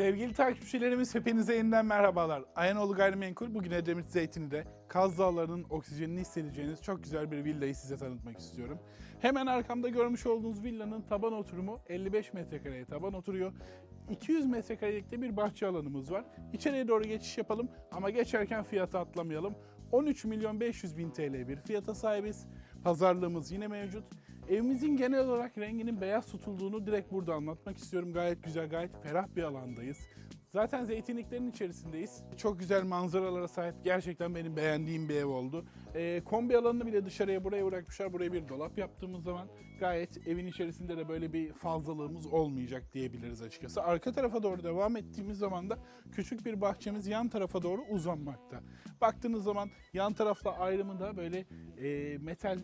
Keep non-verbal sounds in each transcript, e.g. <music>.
Sevgili takipçilerimiz hepinize yeniden merhabalar. Ayanoğlu Gayrimenkul bugün Edremit Zeytinli'de Kaz Dağları'nın oksijenini hissedeceğiniz çok güzel bir villayı size tanıtmak istiyorum. Hemen arkamda görmüş olduğunuz villanın taban oturumu 55 metrekareye taban oturuyor. 200 metrekarelik de bir bahçe alanımız var. İçeriye doğru geçiş yapalım ama geçerken fiyatı atlamayalım. 13 milyon 500 bin TL bir fiyata sahibiz. Pazarlığımız yine mevcut. Evimizin genel olarak renginin beyaz tutulduğunu direkt burada anlatmak istiyorum. Gayet güzel, gayet ferah bir alandayız. Zaten zeytinliklerin içerisindeyiz. Çok güzel manzaralara sahip gerçekten benim beğendiğim bir ev oldu. Ee, kombi alanını bile dışarıya buraya bırakmışlar. Buraya bir dolap yaptığımız zaman gayet evin içerisinde de böyle bir fazlalığımız olmayacak diyebiliriz açıkçası. Arka tarafa doğru devam ettiğimiz zaman da küçük bir bahçemiz yan tarafa doğru uzanmakta. Baktığınız zaman yan tarafla ayrımı da böyle e, metal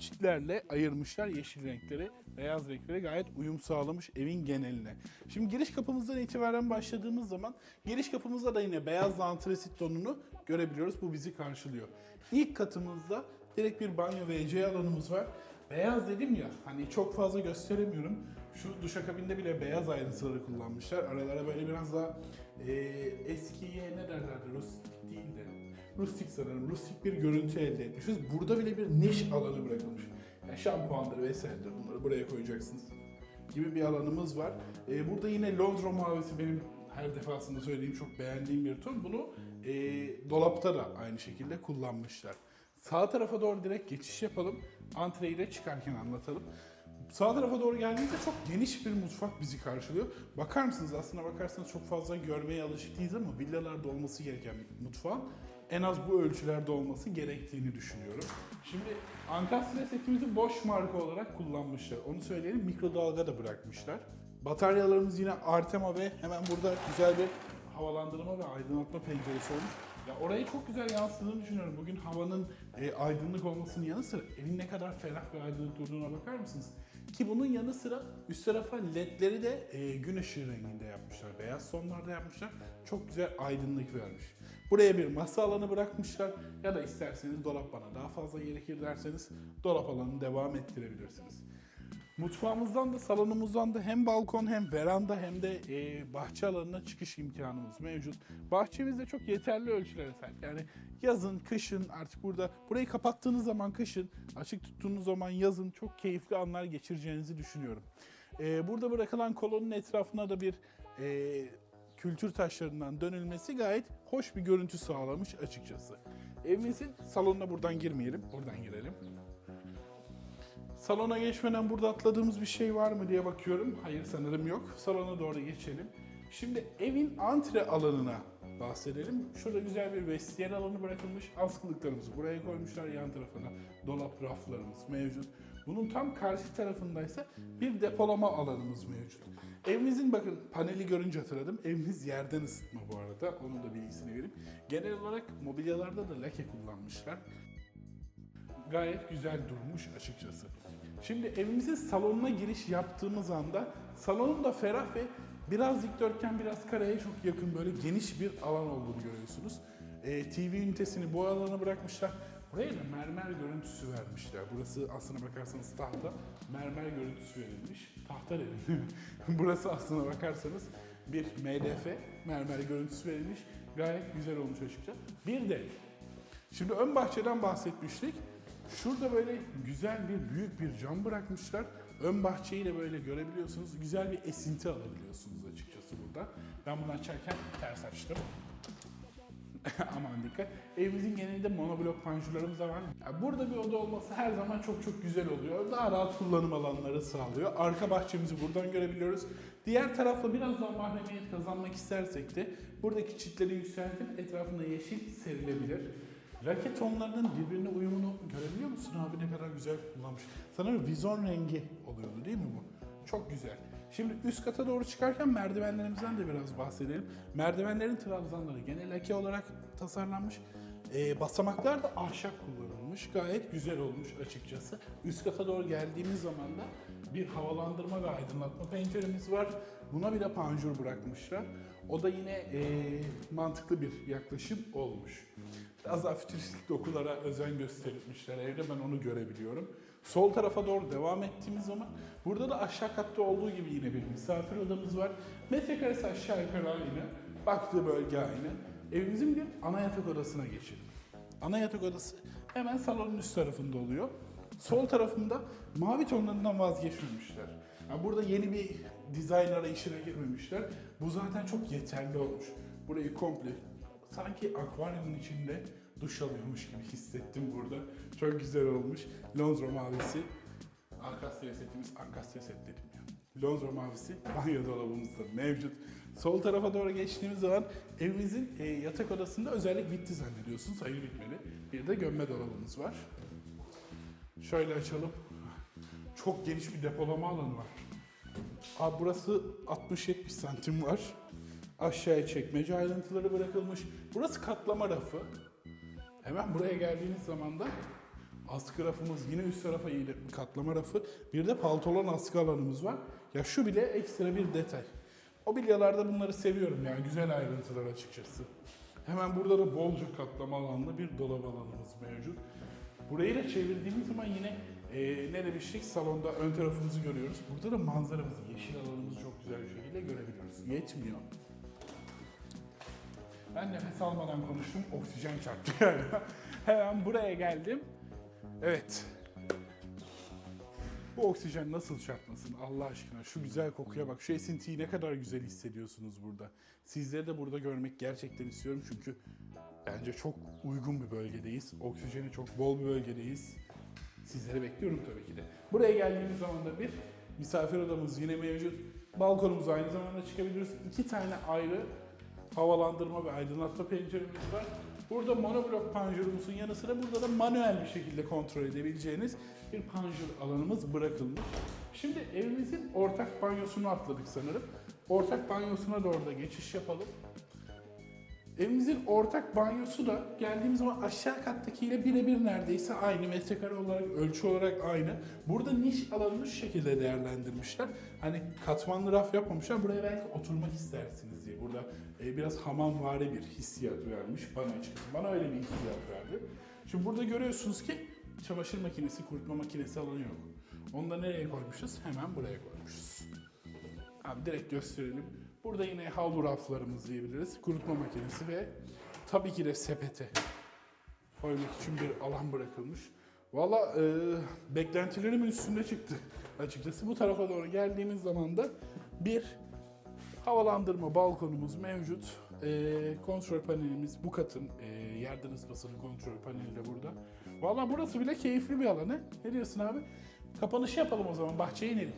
çitlerle ayırmışlar yeşil renkleri, beyaz renkleri gayet uyum sağlamış evin geneline. Şimdi giriş kapımızdan itibaren başladığımız zaman giriş kapımızda da yine beyaz antresit tonunu görebiliyoruz. Bu bizi karşılıyor. İlk katımızda direkt bir banyo ve WC alanımız var. Beyaz dedim ya hani çok fazla gösteremiyorum. Şu duşakabinde bile beyaz ayrıntıları kullanmışlar. Aralara böyle biraz daha e, eskiye ne derlerdi rustik değil de rustik sanırım. Rustik bir görüntü elde etmişiz. Burada bile bir niş alanı bırakılmış. Yani şampuandır vesairedir bunları buraya koyacaksınız gibi bir alanımız var. Ee, burada yine Londra mavisi benim her defasında söylediğim çok beğendiğim bir ton. Bunu e, dolapta da aynı şekilde kullanmışlar. Sağ tarafa doğru direkt geçiş yapalım. Antreyi de çıkarken anlatalım. Sağ tarafa doğru geldiğimizde çok geniş bir mutfak bizi karşılıyor. Bakar mısınız aslına bakarsanız çok fazla görmeye alışık değiliz ama villalarda olması gereken mutfağın en az bu ölçülerde olması gerektiğini düşünüyorum. Şimdi Ankastre setimizi boş marka olarak kullanmışlar. Onu söyleyelim mikrodalga da bırakmışlar. Bataryalarımız yine Artema ve hemen burada güzel bir havalandırma ve aydınlatma penceresi olmuş. Ya orayı çok güzel yansıdığını düşünüyorum. Bugün havanın e, aydınlık olmasının yanı sıra evin ne kadar ferah ve aydınlık durduğuna bakar mısınız? Ki bunun yanı sıra üst tarafa ledleri de e, gün ışığı renginde yapmışlar. Beyaz tonlarda yapmışlar. Çok güzel aydınlık vermiş. Buraya bir masa alanı bırakmışlar. Ya da isterseniz dolap bana daha fazla gerekir derseniz dolap alanını devam ettirebilirsiniz. Mutfağımızdan da salonumuzdan da hem balkon hem veranda hem de e, bahçe alanına çıkış imkanımız mevcut. Bahçemiz de çok yeterli ölçülere sahip. Yani yazın, kışın artık burada burayı kapattığınız zaman kışın, açık tuttuğunuz zaman yazın çok keyifli anlar geçireceğinizi düşünüyorum. E, burada bırakılan kolonun etrafına da bir e, kültür taşlarından dönülmesi gayet hoş bir görüntü sağlamış açıkçası. Evimizin salonuna buradan girmeyelim, buradan girelim. Salona geçmeden burada atladığımız bir şey var mı diye bakıyorum. Hayır sanırım yok. Salona doğru geçelim. Şimdi evin antre alanına bahsedelim. Şurada güzel bir vestiyer alanı bırakılmış. Askılıklarımızı buraya koymuşlar yan tarafına. Dolap raflarımız mevcut. Bunun tam karşı tarafındaysa bir depolama alanımız mevcut. Evimizin bakın paneli görünce hatırladım. Evimiz yerden ısıtma bu arada. Onun da bilgisini vereyim. Genel olarak mobilyalarda da lake kullanmışlar gayet güzel durmuş açıkçası. Şimdi evimizin salonuna giriş yaptığımız anda salonun da ferah ve biraz dikdörtgen biraz kareye çok yakın böyle geniş bir alan olduğunu görüyorsunuz. Ee, TV ünitesini bu alana bırakmışlar. Buraya da mermer görüntüsü vermişler. Burası aslına bakarsanız tahta, mermer görüntüsü verilmiş. Tahta dedim. <laughs> Burası aslına bakarsanız bir MDF, mermer görüntüsü verilmiş. Gayet güzel olmuş açıkça. Bir de Şimdi ön bahçeden bahsetmiştik. Şurada böyle güzel bir büyük bir cam bırakmışlar. Ön bahçeyi de böyle görebiliyorsunuz. Güzel bir esinti alabiliyorsunuz açıkçası burada. Ben bunu açarken ters açtım. <laughs> Aman dikkat. Evimizin genelinde monoblok panjurlarımız var. Burada bir oda olması her zaman çok çok güzel oluyor. Daha rahat kullanım alanları sağlıyor. Arka bahçemizi buradan görebiliyoruz. Diğer tarafla biraz daha mahremiyet kazanmak istersek de buradaki çitleri yükseltip etrafına yeşil serilebilir. Lake tonlarının birbirine uyumunu görebiliyor musun abi ne kadar güzel kullanmış. Sanırım vizon rengi oluyordu değil mi bu? Çok güzel. Şimdi üst kata doğru çıkarken merdivenlerimizden de biraz bahsedelim. Merdivenlerin trabzanları gene lake olarak tasarlanmış. Ee, basamaklar da ahşap kullanılmış. Gayet güzel olmuş açıkçası. Üst kata doğru geldiğimiz zaman da bir havalandırma ve aydınlatma penceremiz var. Buna bir de panjur bırakmışlar. O da yine ee, mantıklı bir yaklaşım olmuş. Biraz daha fütüristik dokulara özen göstermişler evde ben onu görebiliyorum. Sol tarafa doğru devam ettiğimiz zaman burada da aşağı katta olduğu gibi yine bir misafir odamız var. Metrekaresi aşağı yukarı aynı. Baktığı bölge aynı. Evimizin bir ana yatak odasına geçelim. Ana yatak odası hemen salonun üst tarafında oluyor. Sol tarafında mavi tonlarından vazgeçmemişler. Yani burada yeni bir dizayn arayışına girmemişler. Bu zaten çok yeterli olmuş. Burayı komple sanki akvaryumun içinde duş alıyormuş gibi hissettim burada. Çok güzel olmuş. Londra mavisi. Ankastre setimiz, Ankastre set dedim ya. Londra mavisi banyo dolabımızda mevcut. Sol tarafa doğru geçtiğimiz zaman evimizin e, yatak odasında özellik bitti zannediyorsunuz. Hayır bitmedi. Bir de gömme dolabımız var. Şöyle açalım. Çok geniş bir depolama alanı var. Abi burası 60-70 santim var. Aşağıya çekmece ayrıntıları bırakılmış. Burası katlama rafı. Hemen buraya geldiğiniz zaman da askı rafımız yine üst tarafa yine katlama rafı. Bir de pantolon askı alanımız var. Ya şu bile ekstra bir detay. O bilyalarda bunları seviyorum yani güzel ayrıntılar açıkçası. Hemen burada da bolca katlama alanlı bir dolap alanımız mevcut. Burayı da çevirdiğimiz zaman yine e, ne demiştik salonda ön tarafımızı görüyoruz. Burada da manzaramızı, yeşil alanımızı çok güzel bir şekilde görebiliyoruz. Yetmiyor. Ben nefes almadan konuştum, oksijen çarptı <laughs> galiba. Hemen buraya geldim. Evet. Bu oksijen nasıl çarpmasın Allah aşkına? Şu güzel kokuya bak. Şu esintiyi ne kadar güzel hissediyorsunuz burada. Sizleri de burada görmek gerçekten istiyorum çünkü bence çok uygun bir bölgedeyiz. Oksijeni çok bol bir bölgedeyiz. Sizleri bekliyorum tabii ki de. Buraya geldiğimiz zaman da bir misafir odamız yine mevcut. Balkonumuz aynı zamanda çıkabiliyoruz. İki tane ayrı havalandırma ve aydınlatma penceremiz var. Burada monoblok panjurumuzun yanı sıra burada da manuel bir şekilde kontrol edebileceğiniz bir panjur alanımız bırakılmış. Şimdi evimizin ortak banyosunu atladık sanırım. Ortak banyosuna doğru da geçiş yapalım. Evimizin ortak banyosu da geldiğimiz zaman aşağı kattakiyle birebir neredeyse aynı. Metrekare olarak, ölçü olarak aynı. Burada niş alanını şu şekilde değerlendirmişler. Hani katmanlı raf yapmamışlar. Buraya belki oturmak istersiniz diye. Burada e, biraz hamamvari bir hissiyat vermiş bana açıkçası. Bana öyle bir hissiyat verdi. Şimdi burada görüyorsunuz ki çamaşır makinesi, kurutma makinesi alanı yok. Onu da nereye koymuşuz? Hemen buraya koymuşuz. Abi direkt gösterelim. Burada yine havlu raflarımız diyebiliriz. Kurutma makinesi ve tabii ki de sepete koymak için bir alan bırakılmış. Valla e, beklentilerimin üstünde çıktı açıkçası. Bu tarafa doğru geldiğimiz zaman da bir havalandırma balkonumuz mevcut. E, kontrol panelimiz bu katın e, yerden ısmasının kontrol paneli de burada. Valla burası bile keyifli bir alan. he? Ne diyorsun abi? Kapanışı yapalım o zaman bahçeye inelim.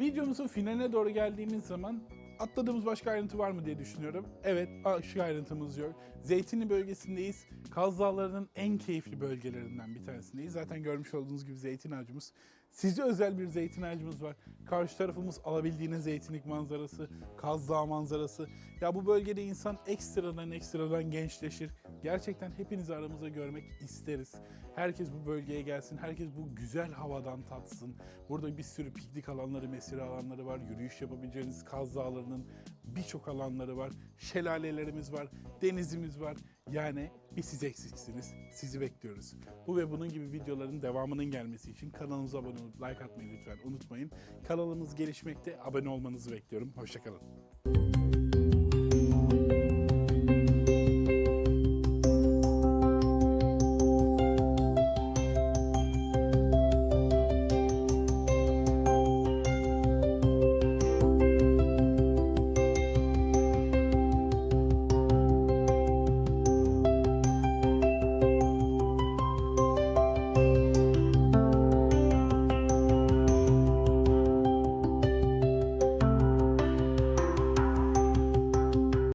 Videomuzun finaline doğru geldiğimiz zaman atladığımız başka ayrıntı var mı diye düşünüyorum. Evet, başka ayrıntımız yok. Zeytinli bölgesindeyiz. Kaz Dağları'nın en keyifli bölgelerinden bir tanesindeyiz. Zaten görmüş olduğunuz gibi zeytin ağacımız. Size özel bir zeytin ağacımız var. Karşı tarafımız alabildiğine zeytinlik manzarası, Kaz Dağı manzarası. Ya bu bölgede insan ekstradan ekstradan gençleşir. Gerçekten hepinizi aramızda görmek isteriz. Herkes bu bölgeye gelsin, herkes bu güzel havadan tatsın. Burada bir sürü piknik alanları, mesire alanları var, yürüyüş yapabileceğiniz Kaz Dağları'nın birçok alanları var. Şelalelerimiz var, denizimiz var. Yani bir siz eksiksiniz. Sizi bekliyoruz. Bu ve bunun gibi videoların devamının gelmesi için kanalımıza abone olup like atmayı lütfen unutmayın. Kanalımız gelişmekte. Abone olmanızı bekliyorum. Hoşçakalın.